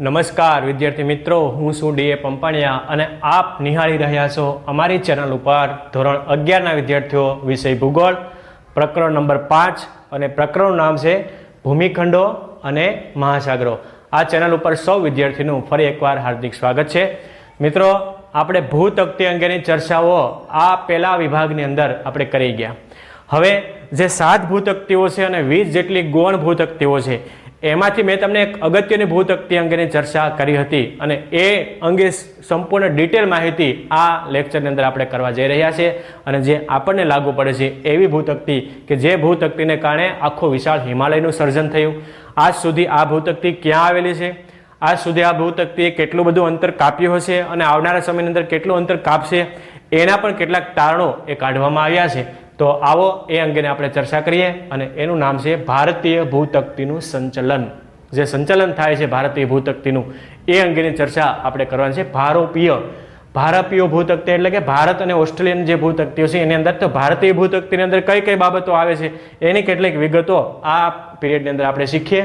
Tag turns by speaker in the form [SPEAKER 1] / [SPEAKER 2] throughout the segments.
[SPEAKER 1] નમસ્કાર, વિદ્યાર્થી મિત્રો. હું છું ડીએ પંપાણિયા અને આપ નિહાળી રહ્યા છો અમારી ચેનલ ઉપર ધોરણ અગિયારના વિદ્યાર્થીઓ વિષય ભૂગોળ, પ્રકરણ નંબર પાંચ અને પ્રકરણનું નામ છે ભૂમિખંડો અને મહાસાગરો. આ ચેનલ ઉપર સૌ વિદ્યાર્થીનું ફરી એકવાર હાર્દિક સ્વાગત છે. મિત્રો, આપણે ભૂતકતી અંગેની ચર્ચાઓ આ પહેલા વિભાગની અંદર આપણે કરી ગયા. હવે, જે સાત ભૂતકતીઓ છે અને વીસ જેટલી ગૌણ ભૂતકતીઓ છે એમાંથી મેં તમને એક અગત્યની ભૂતકતી અંગેની ચર્ચા કરી હતી અને એ અંગે સંપૂર્ણ ડિટેલ માહિતી આ લેક્ચરની અંદર આપણે કરવા જઈ રહ્યા છીએ અને જે આપણને લાગુ પડે છે એવી ભૂતકતી કે જે ભૂતકતીને કારણે આખો વિશાળ હિમાલયનું સર્જન થયું. આજ સુધી આ ભૂતકતી ક્યાં આવેલી છે? આજ સુધી આ ભૂતકતીએ કેટલું બધું અંતર કાપ્યું હશે અને આવનારા સમયની અંદર કેટલું અંતર કાપશે? એના પણ કેટલાક તારણો એ કાઢવામાં આવ્યા છે. તો આવો એ અંગેને આપણે ચર્ચા કરીએ અને એનું નામ છે ભારતીય ભૂતકતીનું સંચલન. જે સંચલન થાય છે ભારતીય ભૂતકતીનું, એ અંગેની ચર્ચા આપણે કરવાની છે. ભારોપીય ભારતીય ભૂતકતી એટલે કે ભારત અને ઓસ્ટ્રેલિયન જે ભૂતકતીઓ છે, એની અંદર તો ભારતીય ભૂતકતીની અંદર કઈ કઈ બાબતો આવે છે, એની કેટલીક વિગતો આ પીરિયડની અંદર આપણે શીખીએ.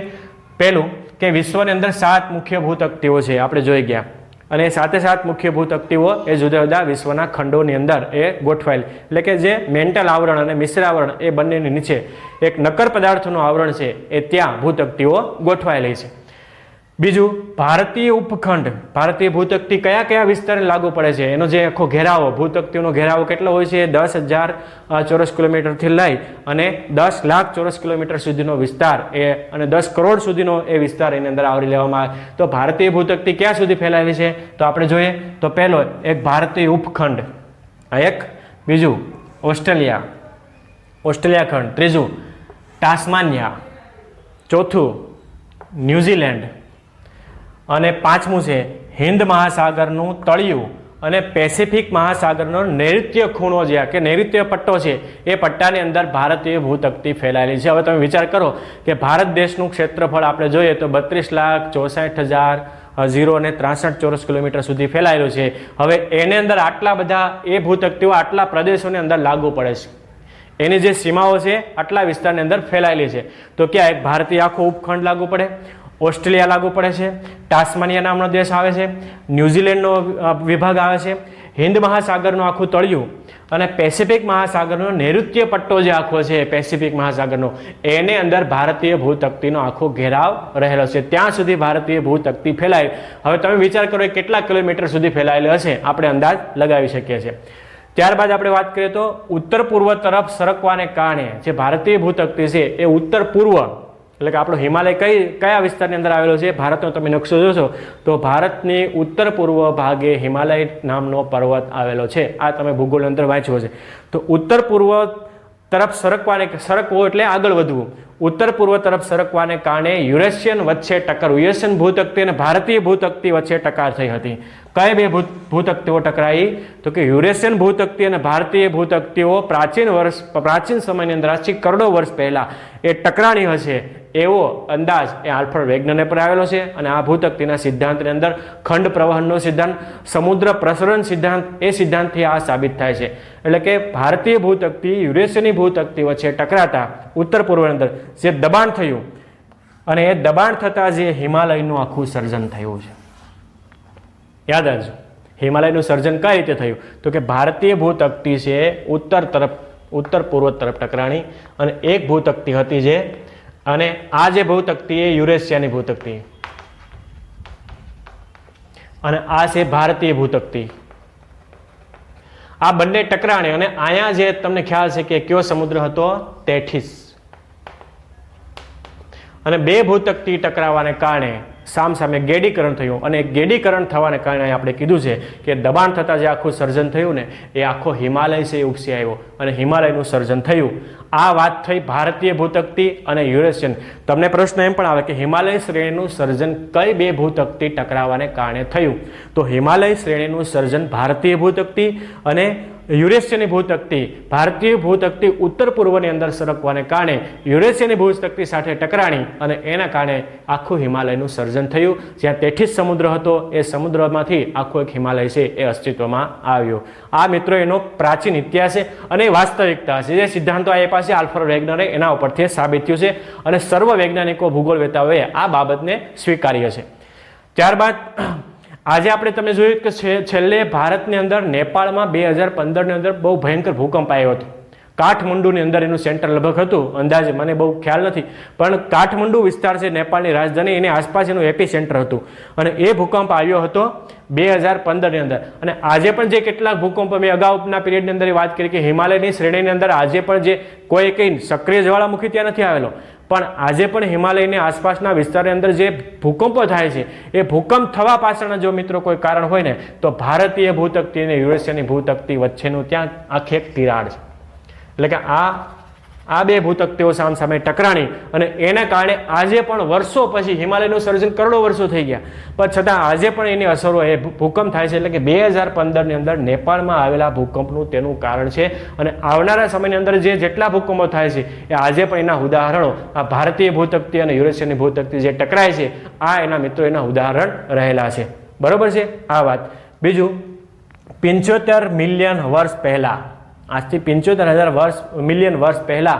[SPEAKER 1] પહેલું કે વિશ્વની અંદર સાત મુખ્ય ભૂતકતીઓ છે, આપણે જોઈ ગયા. અને સાથે સાથે મુખ્ય ભૂતકતીઓ એ જુદા જુદા વિશ્વના ખંડોની અંદર એ ગોઠવાયેલ. એટલે કે જે મેન્ટલ આવરણ અને મિશ્ર આવરણ એ બંનેની નીચે એક નક્કર પદાર્થનું આવરણ છે, એ ત્યાં ભૂતકતીઓ ગોઠવાયેલી છે. બીજું, ભારતીય ઉપખંડ, ભારતીય ભૂતકતી કયા કયા વિસ્તારને લાગુ પડે છે? એનો જે આખો ઘેરાવો ભૂતકતીઓનો ઘેરાવો કેટલો હોય છે? દસ હજાર ચોરસ કિલોમીટરથી લઈ અને દસ લાખ ચોરસ કિલોમીટર સુધીનો વિસ્તાર એ અને દસ કરોડ સુધીનો એ વિસ્તાર એની અંદર આવરી લેવામાં આવે. તો ભારતીય ભૂતકતી ક્યાં સુધી ફેલાવી છે? તો આપણે જોઈએ, તો પહેલો એક ભારતીય ઉપખંડ એક. બીજું, ઓસ્ટ્રેલિયા. ઓસ્ટ્રેલિયા ખંડ. ત્રીજું, ટાસ્માનિયા. ચોથું, ન્યૂઝીલેન્ડ. અને પાંચમું છે, હિન્દ મહાસાગરનું તળિયું અને પેસિફિક મહાસાગરનો નૈઋત્ય ખૂણો જે કે નૈઋત્ય પટ્ટો છે, એ પટ્ટાની અંદર ભારતીય ભૂતકતી ફેલાયેલી છે. હવે તમે વિચાર કરો કે ભારત દેશનું ક્ષેત્રફળ આપણે જોઈએ તો બત્રીસ લાખ ચોસઠ હજાર ઝીરો અને ત્રાસઠ ચોરસ કિલોમીટર સુધી ફેલાયેલું છે. હવે એની અંદર આટલા બધા એ ભૂતકતીઓ આટલા પ્રદેશોની અંદર લાગુ પડે છે. એની જે સીમાઓ છે, આટલા વિસ્તારની અંદર ફેલાયેલી છે. તો ક્યાં એક ભારતીય આખો ઉપખંડ લાગુ પડે? ઓસ્ટ્રેલિયા લાગુ પડે છે ટાસ્માનિયા નામનો દેશ આવે છે, ન્યૂઝીલેન્ડનો વિભાગ આવે છે, હિન્દ મહાસાગરનું આખું તળિયું અને પેસિફિક મહાસાગરનો નૈઋત્ય પટ્ટો જે આખો છે, પેસિફિક મહાસાગરનો, એને અંદર ભારતીય ભૂતકતીનો આખો ઘેરાવ રહેલો છે. ત્યાં સુધી ભારતીય ભૂતકતી ફેલાય. હવે તમે વિચાર કરો કેટલા કિલોમીટર સુધી ફેલાયેલી હશે, આપણે અંદાજ લગાવી શકીએ છીએ. ત્યારબાદ આપણે વાત કરીએ તો ઉત્તર પૂર્વ તરફ સરકવાને કારણે જે ભારતીય ભૂતકતી છે, એ ઉત્તર પૂર્વ એટલે કે આપણો હિમાલય કઈ, કયા વિસ્તારની અંદર આવેલો છે ભારતનો તમે નકશો જોશો, તો ભારતની ઉત્તર પૂર્વ ભાગે હિમાલય નામનો પર્વત આવેલો છે. આ તમે ભૂગોળ અંદર વાંચ્યો છે તો ઉત્તર પૂર્વ તરફ સરકવાને, સરકવો એટલે આગળ વધવું. ઉત્તર પૂર્વ તરફ સરકવાને કારણે યુરેશિયન વચ્ચે ટક્કર, યુરેશિયન ભૂતકતી અને ભારતીય ભૂતકતી વચ્ચે ટક્કર થઈ હતી. કઈ બે ભૂત ભૂતકતીઓ ટકરાઈ? તો કે યુરેશિયન ભૂતકતી અને ભારતીય ભૂતકતીઓ પ્રાચીન વર્ષ પ્રાચીન સમયની અંદર આજથી કરોડો વર્ષ પહેલા એ ટકરાણી હશે. એવો અંદાજ એ આલ્ફ્રેડ વેગ્નને પર આવેલો છે. અને આ ભૂતકતીના સિદ્ધાંતની અંદર ખંડ પ્રવહનનો સિદ્ધાંત, સમુદ્ર પ્રસરણ સિદ્ધાંત, એ સિદ્ધાંતથી આ સાબિત થાય છે. એટલે કે ભારતીય ભૂતકતી, યુરેશિયની ભૂતકતી વચ્ચે ટકરાતા ઉત્તર પૂર્વની અંદર જે દબાણ થયું, અને એ દબાણ થતાં જે હિમાલયનું આખું સર્જન થયું છે. યાદ રાખજો. હિમાલયનું સર્જન કઈ રીતે થયું? તો કે ભારતીય ભૂતક્તિ છે ઉત્તર તરફ, ઉત્તર પૂર્વ તરફ ટકરાણી અને એક ભૂતકતી હતી જે, અને આ જે ભૂતકતી એ યુરેશિયાની ભૂતકતી અને આ છે ભારતીય ભૂતક્તિ આ બંને ટકરાણે અને અહીંયા જે તમને ખ્યાલ છે કે કયો સમુદ્ર હતો? તેઠીસ. અને બે ભૂતકતી ટકરાવાને કારણે સામ સામે ગેડીકરણ થયું અને ગેડીકરણ થવાને કારણે આપણે કીધું છે કે દબાણ થતાં જે આખું સર્જન થયું ને, એ આખો હિમાલય છે એ ઉપસી આવ્યો અને હિમાલયનું સર્જન થયું. આ વાત થઈ ભારતીય ભૂતકતી અને યુરેશિયન. તમને પ્રશ્ન એમ પણ આવે કે હિમાલય શ્રેણીનું સર્જન કઈ બે ભૂતકતી ટકરાવાને કારણે થયું? તો હિમાલય શ્રેણીનું સર્જન ભારતીય ભૂતકતી અને યુરેશિયની ભૂતક્તિ ભારતીય ભૂતક્તિ ઉત્તર પૂર્વની અંદર સરકવાને કારણે યુરેશિયની ભૂતક્તિ સાથે ટકરાણી અને એના કારણે આખું હિમાલયનું સર્જન થયું. જ્યાં જ સમુદ્ર હતો, એ સમુદ્રમાંથી આખો એક હિમાલય છે એ અસ્તિત્વમાં આવ્યો. આ મિત્રો એનો પ્રાચીન ઇતિહાસ છે અને વાસ્તવિકતા છે. જે સિદ્ધાંતો એ પાસે આલ્ફર વેગનરે એના ઉપરથી સાબિત થયું છે અને સર્વ વૈજ્ઞાનિકો, ભૂગોળ વેતાઓએ આ બાબતને સ્વીકાર્ય છે. ત્યારબાદ આજે આપણે તમે જોયું કે છેલ્લે ભારતની અંદર નેપાળમાં બે હજાર પંદરની અંદર બહુ ભયંકર ભૂકંપ આવ્યો હતો. કાઠમંડુની અંદર એનું સેન્ટર લગભગ હતું. અંદાજે મને બહુ ખ્યાલ નથી. પણ કાઠમંડુ વિસ્તાર છે નેપાળની રાજધાની, એની આસપાસ એનું એપી સેન્ટર હતું. અને એ ભૂકંપ આવ્યો હતો બે હજાર પંદરની અંદર. અને આજે પણ જે કેટલાક ભૂકંપ મેં અગાઉના પીરિયડની અંદર વાત કરી કે હિમાલયની શ્રેણીની અંદર આજે પણ જે કોઈ કંઈ સક્રિય જ્વાળામુખી ત્યાં નથી આવેલો. પણ આજે પણ હિમાલયની આસપાસના વિસ્તારની અંદર જે ભૂકંપો થાય છે, એ ભૂકંપ થવા પાછળના જો મિત્રો કોઈ કારણ હોય ને, તો ભારતીય ભૂતકતી અને યુરેશિયાની ભૂતકતી વચ્ચેનું ત્યાં આખી એક તિરાડ છે. એટલે કે આ આ બે ભૂતકતીઓ સામ સામે ટકરાણી અને એના કારણે આજે પણ વર્ષો પછી હિમાલયનું સર્જન કરોડો વર્ષો થઈ ગયા. પણ છતાં આજે પણ એની અસરો એ ભૂકંપ થાય છે એટલે કે બે હજાર પંદરની અંદર નેપાળમાં આવેલા ભૂકંપનું તેનું કારણ છે અને આવનારા સમયની અંદર જે જેટલા ભૂકંપો થાય છે એ આજે પણ એના ઉદાહરણો, આ ભારતીય ભૂતકતી અને યુરેશિયનની ભૂતકતી જે ટકરાય છે, આ એના મિત્રો એના ઉદાહરણ રહેલા છે. બરોબર છે? આ વાત. બીજું, પંચોતેર મિલિયન વર્ષ પહેલા આજથી પંચોતેર હજાર વર્ષ મિલિયન વર્ષ પહેલા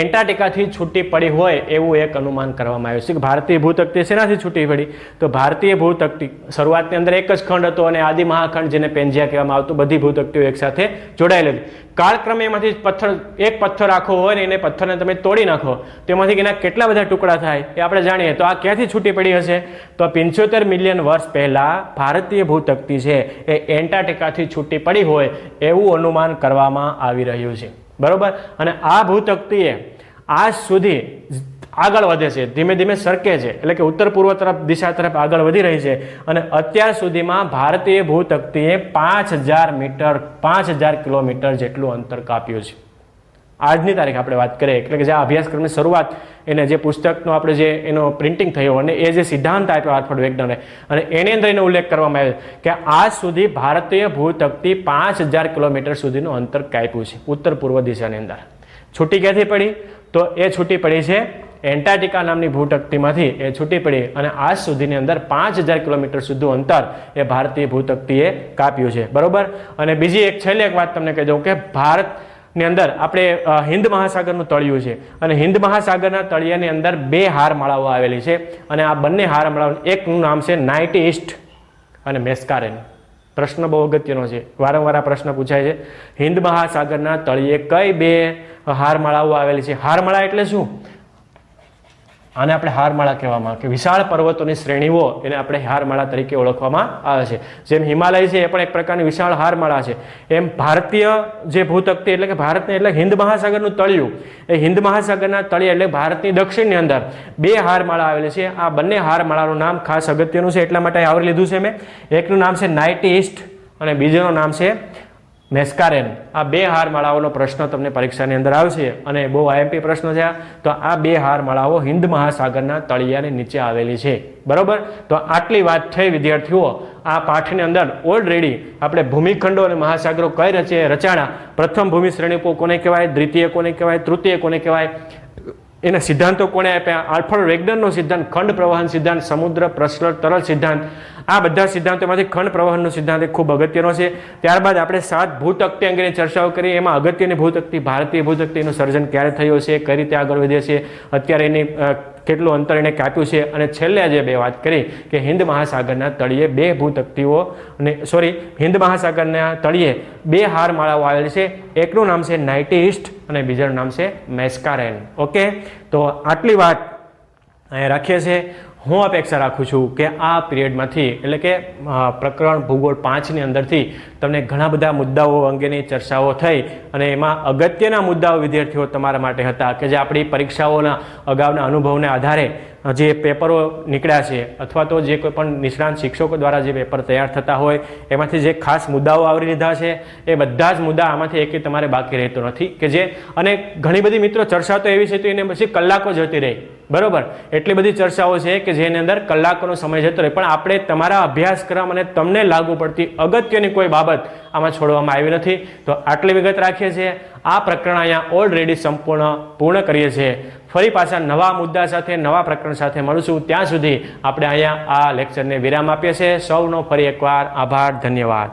[SPEAKER 1] એન્ટાર્ટિકાથી છૂટી પડી હોય એવું એક અનુમાન કરવામાં આવ્યું છે કે ભારતીય ભૂતકતી શેનાથી છૂટી પડી? તો ભારતીય ભૂતકતી શરૂઆતની અંદર એક જ ખંડ હતો અને આદિ મહાખંડ જેને પેન્જિયા કહેવામાં આવતું, બધી ભૂતકતીઓ એકસાથે જોડાયેલી હતી. કાળક્રમે એમાંથી પથ્થર, એક પથ્થર આખો હોય ને એને પથ્થરને તમે તોડી નાખો, તેમાંથી એના કેટલા બધા ટુકડા થાય એ આપણે જાણીએ. તો આ ક્યાંથી છૂટી પડી હશે? તો પંચોતેર મિલિયન વર્ષ પહેલા ભારતીય ભૂતકતી છે એ એન્ટાર્ટિકાથી છૂટી પડી હોય એવું અનુમાન કરવામાં આવી રહ્યું છે. બરોબર? અને આ ભૂતકતીએ આજ સુધી આગળ વધે છે, ધીમે ધીમે સરકે છે. એટલે કે ઉત્તર પૂર્વ તરફ, દિશા તરફ આગળ વધી રહી છે. અને અત્યાર સુધીમાં ભારતીય ભૂતકતીએ પાંચ હજાર મીટર, પાંચ હજાર કિલોમીટર જેટલું અંતર કાપ્યું છે. આજની તારીખ આપણે વાત કરીએ. એટલે કે જે અભ્યાસક્રમની શરૂઆત એને જે પુસ્તકનો આપણે જે એનો પ્રિન્ટિંગ થયો અને એ જે સિદ્ધાંત આપ્યો હાર્ટફોર્ડ વેગનરે, અને એની અંદર એનો ઉલ્લેખ કરવામાં આવ્યો કે આજ સુધી ભારતીય ભૂતકતી પાંચ હજાર કિલોમીટર સુધીનું અંતર કાપ્યું છે, ઉત્તર પૂર્વ દિશાની અંદર. છૂટી ક્યાંથી પડી? તો એ છૂટી પડી છે એન્ટાર્ટિકા નામની ભૂતકતીમાંથી એ છૂટી પડી અને આજ સુધીની અંદર પાંચ હજાર કિલોમીટર સુધીનું અંતર એ ભારતીય ભૂતકતીએ કાપ્યું છે. બરોબર? અને બીજી એક છેલ્લી એક વાત તમને કહી દઉં કે ભારતની અંદર આપણે હિન્દ મહાસાગરનું તળિયું છે. અને હિન્દ મહાસાગરના તળિયાની અંદર બે હારમાળાઓ આવેલી છે. અને આ બંને હારમાળાઓ એકનું નામ છે નાઇટ ઇસ્ટ અને મેસ્કારેન. પ્રશ્ન બહુ અગત્યનો છે. વારંવાર આ પ્રશ્ન પૂછાય છે. હિન્દ મહાસાગરના તળિયે કઈ બે હારમાળાઓ આવેલી છે? હારમાળા એટલે શું? આને આપણે હારમાળા કહેવામાં કે વિશાળ પર્વતોની શ્રેણીઓ એને આપણે હારમાળા તરીકે ઓળખવામાં આવે છે. જેમ હિમાલય છે, એ પણ એક પ્રકારની વિશાળ હારમાળા છે. એમ ભારતીય જે ભૂતકતી એટલે કે ભારતને એટલે હિન્દ મહાસાગરનું તળિયું, એ હિન્દ મહાસાગરના તળિયે એટલે ભારતની દક્ષિણની અંદર બે હારમાળા આવેલી છે. આ બંને હારમાળાનું નામ ખાસ અગત્યનું છે, એટલા માટે આવરી લીધું છે મેં. એકનું નામ છે નાઇટ ઇસ્ટ અને બીજાનું નામ છે મેસ્કારેન આ બે હારમાળાઓનો પ્રશ્ન તમને પરીક્ષાની અંદર આવશે અને બહુ આઈએમપી પ્રશ્ન છે તો આ બે હારમાળાઓ હિન્દ મહાસાગરના તળિયાની નીચે આવેલી છે. બરોબર? તો આટલી વાત થઈ, વિદ્યાર્થીઓ. આ પાઠની અંદર ઓલરેડી આપણે ભૂમિખંડો અને મહાસાગરો કઈ રચે, રચાણા? પ્રથમ ભૂમિ શ્રેણી કોને કહેવાય? દ્વિતીય કોને કહેવાય? તૃતીય કોને કહેવાય? એના સિદ્ધાંતો કોણે આપ્યા? આલ્ફર્ડ વેગનરનો સિદ્ધાંત, ખંડ પ્રવાહન સિદ્ધાંત, સમુદ્ર પ્રસરણ તરલ સિદ્ધાંત. આ બધા સિદ્ધાંતોમાંથી ખંડ પ્રવાહનનો સિદ્ધાંત ખૂબ અગત્યનો છે. ત્યારબાદ આપણે સાત ભૂતકતી અંગેની ચર્ચાઓ કરી. એમાં અગત્યની ભૂતકતી ભારતીય ભૂતકતીનું સર્જન ક્યારે થયું છે કઈ રીતે આગળ વધે છે? અત્યારે એની કેટલું અંતર એણે કાપ્યું છે? અને છેલ્લે આજે બે વાત કરી કે હિન્દ મહાસાગરના તળિયે બે ભૂતકતીઓ અને સોરી હિન્દ મહાસાગરના તળિયે બે હારમાળાઓ આવેલી છે. એકનું નામ છે નાઇટીસ્ટ અને બીજાનું નામ છે મેસ્કારેન ઓકે તો આટલી વાત અહીંયા રાખીએ છીએ. હું અપેક્ષા રાખું છું કે આ પિરિયડમાંથી, એટલે કે પ્રકરણ ભૂગોળ પાંચની અંદરથી તમને ઘણા બધા મુદ્દાઓ અંગેની ચર્ચાઓ થઈ અને એમાં અગત્યના મુદ્દાઓ વિદ્યાર્થીઓ તમારા માટે હતા કે જે આપણી પરીક્ષાઓના અગાઉના અનુભવને આધારે જે પેપરો નીકળ્યા છે અથવા તો જે કોઈ પણ નિષ્ણાંત શિક્ષકો દ્વારા જે પેપર તૈયાર થતા હોય, એમાંથી જે ખાસ મુદ્દાઓ આવરી લીધા છે, એ બધા જ મુદ્દા આમાંથી એક તમારે બાકી રહેતો નથી. કે જે અને ઘણી બધી મિત્રો ચર્ચા તો એવી છે તો એને પછી કલાકો જતી રહી. બરોબર? એટલી બધી ચર્ચાઓ છે કે જેની અંદર કલાકોનો સમય જતો રહે. પણ આપણે તમારા અભ્યાસક્રમ અને તમને લાગુ પડતી અગત્યની કોઈ બાબત આમાં છોડવામાં આવી નથી. તો આટલી વિગત રાખીએ છીએ. આ પ્રકરણ અહીંયા ઓલરેડી સંપૂર્ણ પૂર્ણ કરીએ છીએ. ફરી પાછા નવા મુદ્દા સાથે, નવા પ્રકરણ સાથે મળશું. ત્યાં સુધી આપણે અહીંયા આ લેક્ચરને વિરામ આપીએ છીએ. સૌનો ફરી એકવાર આભાર, ધન્યવાદ.